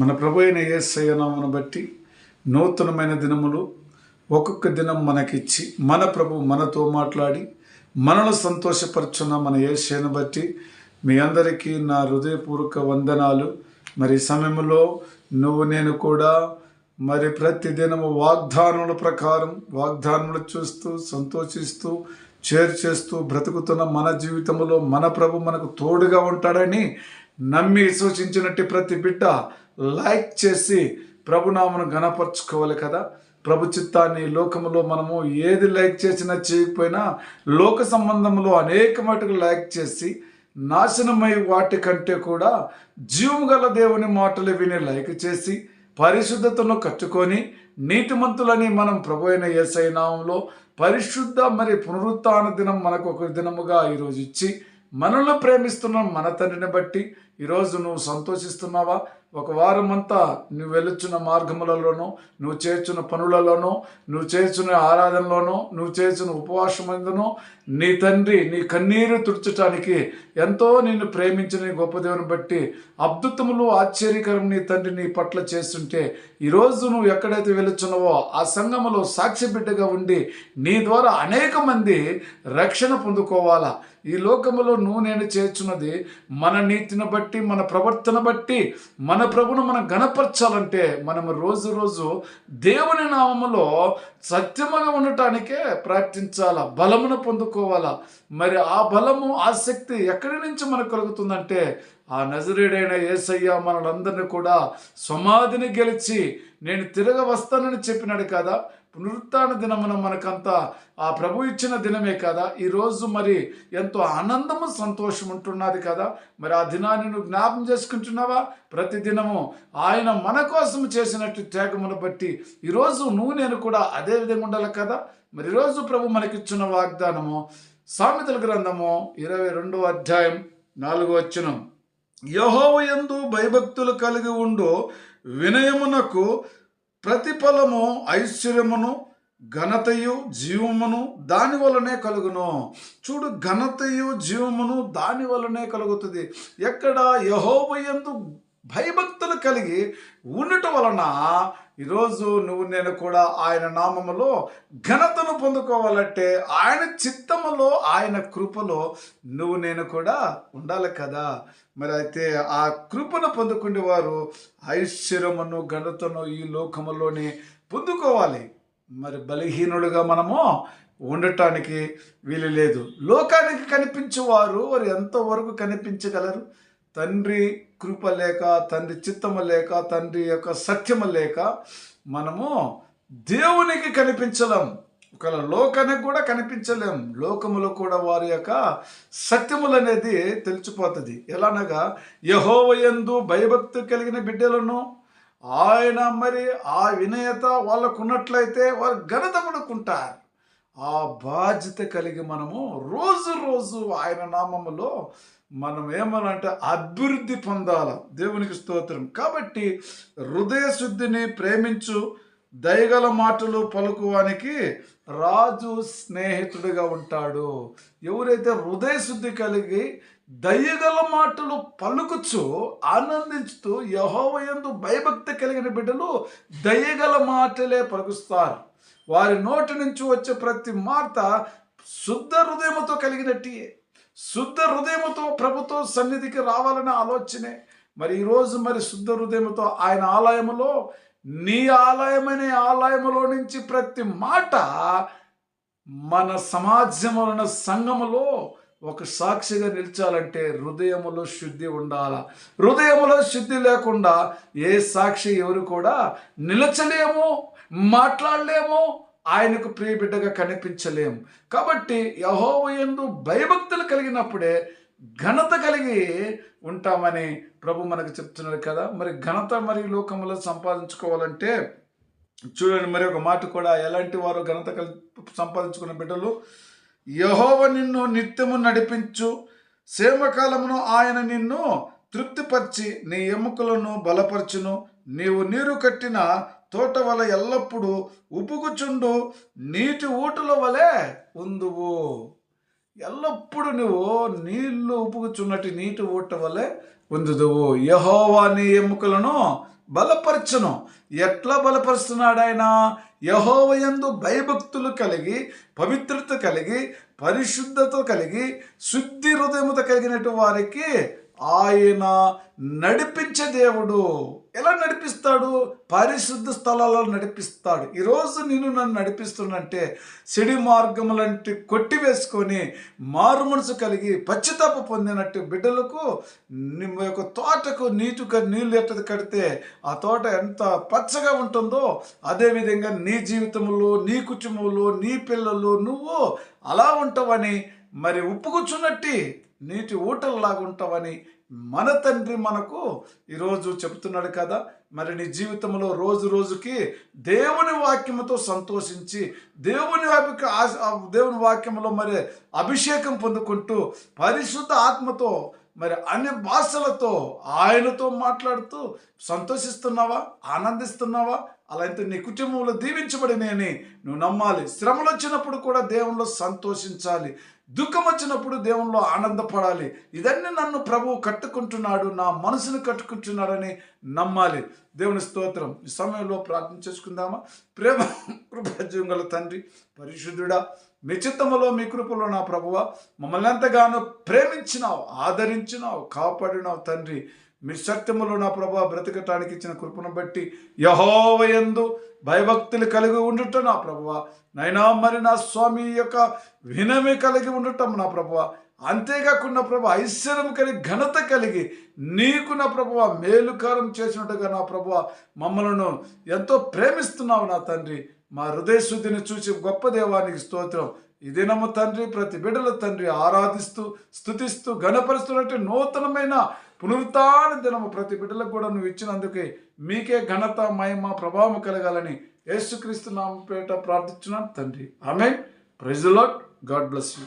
మన ప్రభు అయిన ఏసయ్యనామను బట్టి నూతనమైన దినములు ఒక్కొక్క దినం మనకిచ్చి మన ప్రభు మనతో మాట్లాడి మనను సంతోషపరుచున్న మన ఏసయ్యను బట్టి మీ అందరికీ నా హృదయపూర్వక వందనాలు. మరి సమయంలో నువ్వు నేను కూడా మరి ప్రతి దినము వాగ్దానముల ప్రకారం వాగ్దానములు చూస్తూ సంతోషిస్తూ చేరు చేస్తూ బ్రతుకుతున్న మన జీవితంలో మన ప్రభు మనకు తోడుగా ఉంటాడని నమ్మి సూచించినట్టు ప్రతి బిడ్డ లైక్ చేసి ప్రభునామను గణపరచుకోవాలి కదా. ప్రభు చిత్తాన్ని లోకములో మనము ఏది లైక్ చేసినా చేయకపోయినా లోక సంబంధంలో అనేక మటుకు లైక్ చేసి నాశనమై వాటి కంటే కూడా జీవము గల దేవుని మాటలు విని లైక్ చేసి పరిశుద్ధతను కట్టుకొని నీతిమంతులని మనం ప్రభు అయిన ఏసైనామంలో పరిశుద్ధ మరి పునరుత్న దినం మనకు ఒక దినముగా ఈరోజు ఇచ్చి మనల్ని ప్రేమిస్తున్న మన తండ్రిని బట్టి ఈరోజు నువ్వు సంతోషిస్తున్నావా? ఒక వారం అంతా నువ్వు వెళ్ళొచ్చిన మార్గములలోనూ నువ్వు చేర్చున్న పనులలోనూ నువ్వు చేర్చున్న ఆరాధనలోనూ నువ్వు చేర్చున్న ఉపవాసమందునో నీ తండ్రి నీ కన్నీరు తుడుచటానికి ఎంతో నిన్ను ప్రేమించిన గొప్పదేవుని గొప్ప దేవుని బట్టి అద్భుతములు ఆశ్చర్యకరం నీ తండ్రి నీ పట్ల చేస్తుంటే ఈరోజు నువ్వు ఎక్కడైతే వెలుచున్నావో ఆ సంఘములో సాక్షి బిడ్డగా ఉండి నీ ద్వారా అనేక మంది రక్షణ పొందుకోవాలా? ఈ లోకములో నువ్వు నేను చేర్చున్నది మన నీతిని బట్టి మన ప్రవర్తన బట్టి మన ప్రభును మనం గణపరచాలంటే మనం రోజు రోజు దేవుని నామములో సత్యముగా ఉండటానికే ప్రార్థించాలా బలమును పొందుకోవాలా? మరి ఆ బలము ఆసక్తి ఎక్కడి నుంచి మనకు కలుగుతుందంటే ఆ నజరేడైన ఏసయ్య మనలందరినీ కూడా సమాధిని గెలిచి నేను తిరగ వస్తానని చెప్పినాడు కదా? పునరుత్న దినమున మనకంతా ఆ ప్రభు ఇచ్చిన దినమే కదా? ఈరోజు మరి ఎంతో ఆనందము సంతోషం ఉంటున్నది కదా? మరి ఆ దినాన్ని నువ్వు జ్ఞాపం చేసుకుంటున్నావా? ప్రతి దినము ఆయన మన కోసం చేసినట్టు త్యాగమును బట్టి ఈరోజు నువ్వు నేను కూడా అదే విధంగా ఉండాలి కదా? మరి ఈరోజు ప్రభు మనకిచ్చిన వాగ్దానము సామెతల గ్రంథము ఇరవై రెండో అధ్యాయం నాలుగో వచ్చినం యహోవ యందు భయభక్తులు కలిగి ఉండు. వినయమునకు ప్రతిఫలము ఐశ్వర్యమును ఘనతయు జీవమును దాని వలనే కలుగును. చూడు ఘనతయు జీవమును దాని వలనే కలుగుతుంది. ఎక్కడ యహోవయందు భయభక్తులు కలిగి ఉండటం వలన ఈరోజు నువ్వు నేను కూడా ఆయన నామములో ఘనతను పొందుకోవాలంటే ఆయన చిత్తములో ఆయన కృపలో నువ్వు నేను కూడా ఉండాలి కదా. మరి అయితే ఆ కృపను పొందుకునే వారు ఐశ్వర్యమును ఘనతను ఈ లోకములోనే పొందుకోవాలి. మరి బలహీనుడుగా మనము ఉండటానికి వీలు లేదు. లోకానికి కనిపించేవారు వారు ఎంతవరకు కనిపించగలరు? తండ్రి కృప లేక తండ్రి చిత్తము లేక తండ్రి యొక్క సత్యము లేక మనము దేవునికి కనిపించలేం. ఒకవేళ లోకానికి కూడా కనిపించలేం. లోకములో కూడా వారి యొక్క సత్యములు అనేది తెలిసిపోతుంది. ఎలానగా యహోవయందు భయభక్తి కలిగిన బిడ్డలను ఆయన మరి ఆ వినయత వాళ్ళకు ఉన్నట్లయితే వారు ఘనత పడుకుంటారు. ఆ బాధ్యత కలిగి మనము రోజు రోజు ఆయన నామములో మనం ఏమనంటే అభివృద్ధి పొందాల. దేవునికి స్తోత్రం. కాబట్టి హృదయ శుద్ధిని ప్రేమించు దయగల మాటలు పలుకువానికి రాజు స్నేహితుడిగా ఉంటాడు. ఎవరైతే హృదయ శుద్ధి కలిగి దయగల మాటలు పలుకుచు ఆనందించుతూ యహోవయందు భయభక్తి కలిగిన బిడ్డలు దయగల మాటలే పలుకుస్తారు. వారి నోటి నుంచి వచ్చే ప్రతి మాట శుద్ధ హృదయముతో కలిగినట్టే. శుద్ధ హృదయముతో ప్రభుతో సన్నిధికి రావాలనే ఆలోచనే. మరి ఈరోజు మరి శుద్ధ హృదయముతో ఆయన ఆలయములో నీ ఆలయమనే ఆలయములో నుంచి ప్రతి మాట మన సమాజములన సంఘములో ఒక సాక్షిగా నిలిచాలంటే హృదయములో శుద్ధి ఉండాల? హృదయములో శుద్ధి లేకుండా ఏ సాక్షి ఎవరు కూడా నిలచలేము. మాట్లాడలేము ఆయనకు ప్రియ బిడ్డగా కనిపించలేము. కాబట్టి యహోవయందు భయభక్తులు కలిగినప్పుడే ఘనత కలిగి ఉంటామని ప్రభు మనకు చెప్తున్నారు కదా. మరి ఘనత మరి లోకంలో సంపాదించుకోవాలంటే చూడండి మరి ఒక మాట కూడా ఎలాంటి వారు ఘనత కలి సంపాదించుకున్న బిడ్డలు యహోవ నిన్ను నిత్యము నడిపించు సేమకాలమును ఆయన నిన్ను తృప్తిపరిచి నీ ఎముకలను బలపరచును నీవు నీరు కట్టిన తోట వల ఎల్లప్పుడూ ఉపుకుచుండు నీటి ఊటల వలె ఉందువు. ఎల్లప్పుడు నువ్వు నీళ్ళు ఉపుకుచున్నట్టు నీటి ఊట వలె ఉందుదువు. యహోవా నీ ఎముకలను బలపరచను. ఎట్లా బలపరుస్తున్నాడు యహోవ యహోవయందు భయభక్తులు కలిగి పవిత్రత కలిగి పరిశుద్ధత కలిగి శుద్ధి హృదయముత కలిగినట్టు వారికి ఆయన నడిపించే దేవుడు. ఎలా నడిపిస్తాడు? పరిశుద్ధ స్థలాల్లో నడిపిస్తాడు. ఈరోజు నేను నన్ను నడిపిస్తున్నంటే సిడి మార్గములంటి కొట్టివేసుకొని మారు మనసు కలిగి పశ్చితాప పొందినట్టు బిడ్డలకు యొక్క తోటకు నీటుగా నీళ్ళు ఎట్టది కడితే ఆ తోట ఎంత పచ్చగా ఉంటుందో అదేవిధంగా నీ జీవితంలో నీ కుటుంబంలో నీ పిల్లలు నువ్వు అలా ఉంటావని మరి ఉప్పుకూర్చున్నట్టి నీటి ఊటల్లాగా ఉంటావని మన తండ్రి మనకు ఈరోజు చెప్తున్నాడు కదా. మరి నీ జీవితంలో రోజు రోజుకి దేవుని వాక్యముతో సంతోషించి దేవుని దేవుని వాక్యంలో మరి అభిషేకం పొందుకుంటూ పరిశుద్ధ ఆత్మతో మరి అన్ని భాషలతో ఆయనతో మాట్లాడుతూ సంతోషిస్తున్నావా? ఆనందిస్తున్నావా? అలా అయితే నీ కుటుంబంలో దీవించబడినని నువ్వు నమ్మాలి. శ్రమలు వచ్చినప్పుడు కూడా దేవునిలో సంతోషించాలి. దుఃఖం వచ్చినప్పుడు దేవునిలో ఆనందపడాలి. ఇదన్నీ నన్ను ప్రభువు కట్టుకుంటున్నాడు నా మనసును కట్టుకుంటున్నాడని నమ్మాలి. దేవుని స్తోత్రం. ఈ సమయంలో ప్రార్థన చేసుకుందామా? ప్రేమ కృపజీవం గల తండ్రి పరిశుద్ధుడా మీ చిత్తములో మీ కృపలో నా ప్రభువ మమ్మల్ని ఎంతగానో ప్రేమించినావు ఆదరించినావు కాపాడినావు తండ్రి. మీ సత్యములో నా ప్రభా బ్రతకటానికి ఇచ్చిన కృపను బట్టి యహోవయందు భయభక్తులు కలిగి ఉండుట నా ప్రభువ నైనా మరి నా స్వామి యొక్క వినమే కలిగి ఉండటం నా ప్రభువ అంతేకాకుండా ప్రభు ఐశ్వర్యం కలిగి ఘనత కలిగి నీకు నా ప్రభువ మేలుకారం చేసినట్టుగా నా ప్రభువ మమ్మలను ఎంతో ప్రేమిస్తున్నావు నా తండ్రి. మా హృదయ శుద్ధిని చూసి గొప్ప దేవానికి స్తోత్రం. ఈ దినము తండ్రి ప్రతి బిడ్డల తండ్రి ఆరాధిస్తూ స్థుతిస్తూ ఘనపరుస్తున్నట్టు నూతనమైన పునరుత్న దినము ప్రతి బిడ్డలకు కూడా నువ్వు ఇచ్చినందుకే మీకే ఘనత మహిమ ప్రభావం కలగాలని యేసుక్రీస్తు నామపేట ప్రార్థించున్నాను తండ్రి. ఆమె ప్రెజలాట్ గాడ్ బ్లెస్ యూ.